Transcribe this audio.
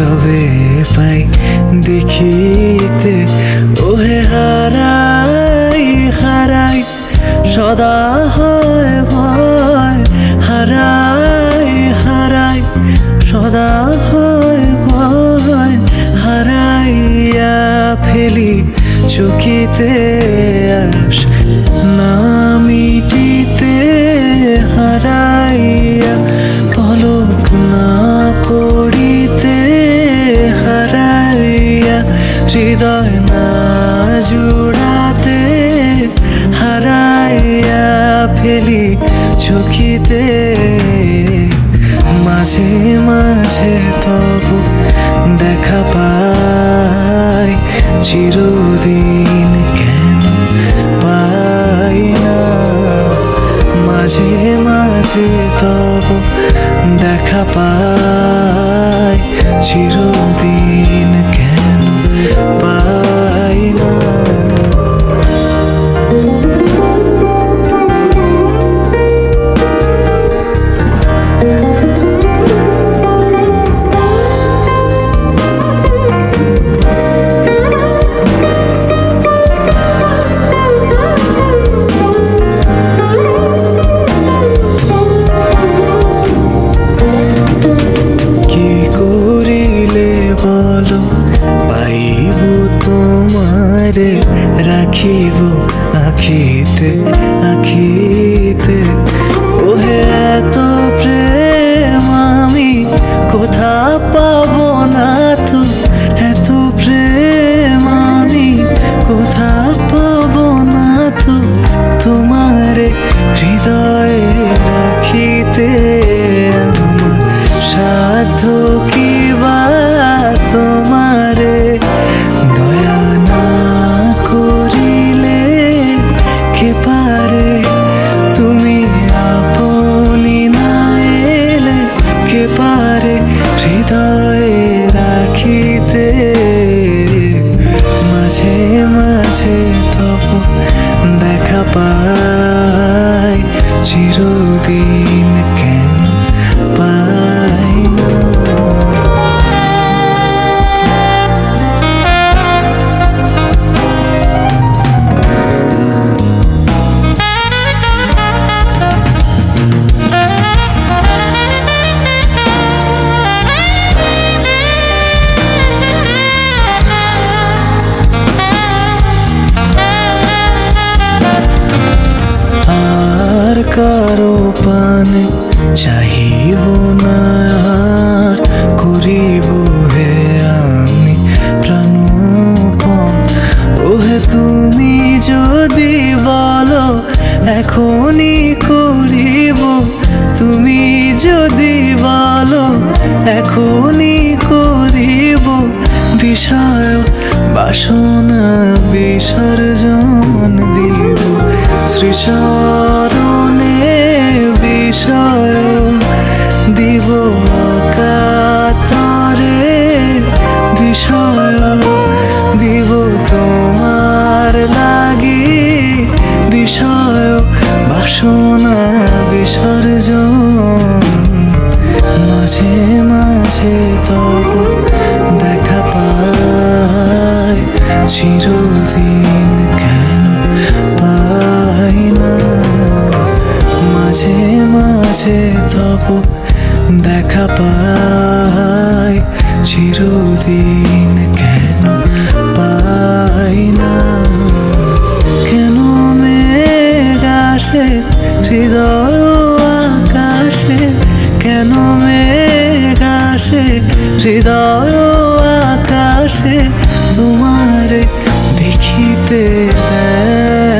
সবে পাই দেখিতে। ওহে হারাই হারাই, সদা হয় ভয়। হারাই হারাই, সদা হয় ভয়। হারাইয়া ফেলি চুকিতে আস নামিটি হৃদয় না জুড়াতে হারাইয়া ফেলি চোখিতে। মাঝে মাঝে তবু দেখা পাই, চিরদিন কেন পাই না। মাঝে মাঝে তবু দেখা পাই, চিরদিন পাই বলো, পাইব তোমারে, রাখিব আখিতে আখিতে। ওহে এত প্রেম আমি কোথা পাব না তো? এত প্রেম আমি কোথা পাব না তো? তোমারে হৃদয়ে রাখিতে কারও পানে চাহিব না করিব হে আমি প্রাণপণ। ওহে তুমি যদি বলো, এখনই করিব। তুমি যদি বলো, এখনই করিব। বিষয়, বাসনা, বিসর্জন দিব। শ্রীচরণে চিরদিন কেন পাই না? মাঝে মাঝে তব দেখা পাই। চিরদিন কেন পাই না? কেন মেঘ আসে, হৃদয় আকাশে? কেন মেঘ আসে হৃদয় আকাশে তোমার দেখিতে দেয়।